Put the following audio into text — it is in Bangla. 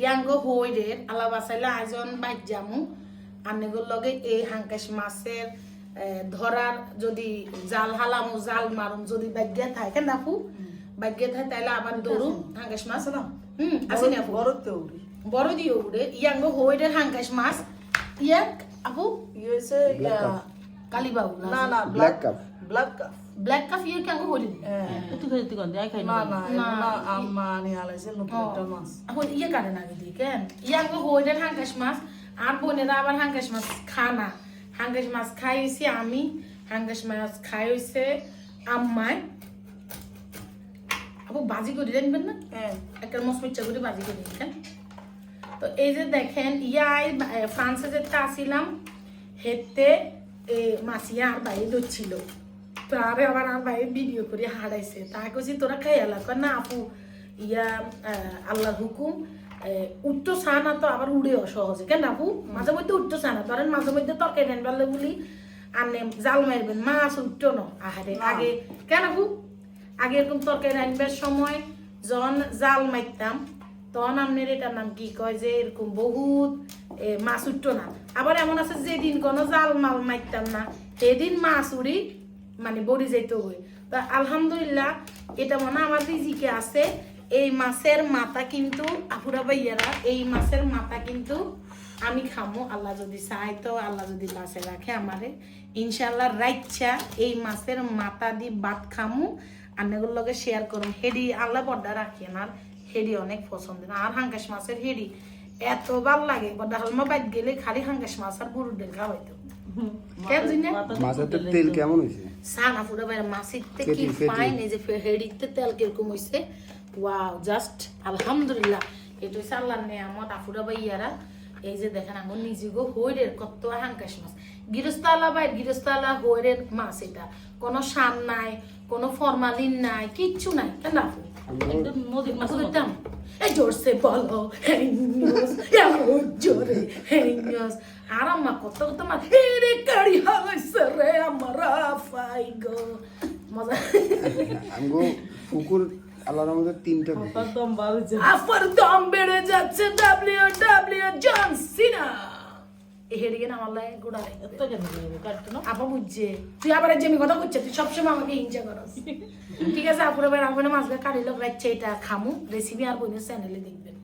ইয়াঙ্গো হইরের আলা বাসাইলে আয়োজন বাইক জামু। আনেগুর লগে এই হাঙ্কাশ মাছের ধরার যদি জাল হালামু জাল মারুম যদি বাইজ্ঞা থাকে না আপু? বাইজ্ঞা থাকে তাহলে আবার ধরুম হাঙ্কাশ মাছ না হুম না আপু? বড়তে উড়ি বড় দিয়ে উড়ে। ইয়াঙ্গো হইরের হাঙ্কাশ মাছ। ইয়াক আপু? ইয়ে cup. কালীবাবু না না Black cup. Black cup black cup ইয়ে কেঙ্গো হইরে তুই খাই তুই গন্ধ খাই না না না না আম্মা নিয়ে আলাইছে নতুন একটা মাছ এখন ইয়ে কাটে না দিদি কেন ইয়াঙ্গো হইরের হাঙ্কাশ মাছ আর বোনেরা আবার হাঙ্কাশ মাছ খানা হাঙ্কাশ মাছ খাইছি আমি হাঙ্কাশ মাছ খাইছে আম্মায় আপু বাজি করে রাখবেন না হ্যাঁ একটা মশমিচ্চা করে বাজি করে দিতেন তো এই যে দেখেন ইয়াই ফ্রান্সে যেতে আসিলাম হেতে এ, মাসিয়া আর বাইরে ধরছিল তো আবার বাইরে ভিডিও করে হারাইছে। তাই কইছি তোরা খাই এলা কয় না আপু ইয়া আহ, আল্লাহর হুকুম উঠতো সানা তো আবার উড়েও সহজে। কেন আপু? মাঝে মধ্যে উঠতো সানা ধরেন মাঝে মধ্যে তরকারি নেন বলে আনে জাল মারবেন। মাছ উঠতো না। আহারে আগে কেন আপু? আগে এরকম তরকারি আনবার সময় যখন জাল মারতাম তখন আপনার এটার নাম কি কয় যে এরকম বহুত মাছ উঠতো না। আবার এমন আছে যেদিন কোনো জাল মাল মারতাম না সেদিন মাছ উড়ি মানে বড়ি যাইতে হয় তো আলহামদুলিল্লাহ, এটা মনে আমার রিজিকে আছে। এই মাছের মাথা কিন্তু, আপুরা ভাইয়ারা, এই মাছের মাথা কিন্তু আমি খামো। আল্লাহ যদি চাই তো আল্লাহ যদি বাসে রাখে আমারে। ইনশাল্লাহ রাইচ্ছা এই মাছের মাথা দি ভাত খামু। আন্নাগুলোর লগে শেয়ার করুন হেডি আল্লাহ বড্ডা রাখেন আর হেডি অনেক পছন্দ। আর হাঙ্কাশ মাছের হেডি এত ভালো লাগে। বড্ডা হালমা বাইক গেলে খালি হাঙ্কাশ মাছ আর গরুর ডেল খাওয়াইতো কেন জানি? মাছের তেল কেমন সানা বাইরে কি। ফাইন এই যে হেডিতে তেল কীরকম হইছে? ওয়াও জাস্ট আলহামদুলিল্লাহ। এটা হচ্ছে আল্লাহর নেয়ামত আফুরা ভাইয়ারা এই যে দেখেন আমার নিজে গো হইরের কত হাঙ্কাশ মাছ। গৃহস্থালা বাই গৃহস্থালা হইরের মাছ এটা। কোনো সান নাই কোনো ফরমালিন নাই কিচ্ছু নাই। কেন আপু একদম নদীর মাছ মাছ দাম। জোরসে বলো হেঙ্গস এমন জোরে হেঙ্গস আর আম্মা কত কত মা হেরে কাড়ি হালাইছে রে আমার আফাই গো। মজা। আমগো পুকুর আল্লাহর আমাদের তিনটা তার দম বাড়ছে আফার দাম বেড়ে যাচ্ছে ডাব্লিউ ডাব্লিউ জন সিনা এই না আমার গোড়া না আপা বুঝছে তুই আবার যে আমি কথা করছে তুই সবসময় আমাকে হিংসা করস ঠিক আছে আপুরা ভাই আমার মাছ লোক রাখছে এটা খামু রেসিপি আর বোনের চ্যানেলে দেখবেন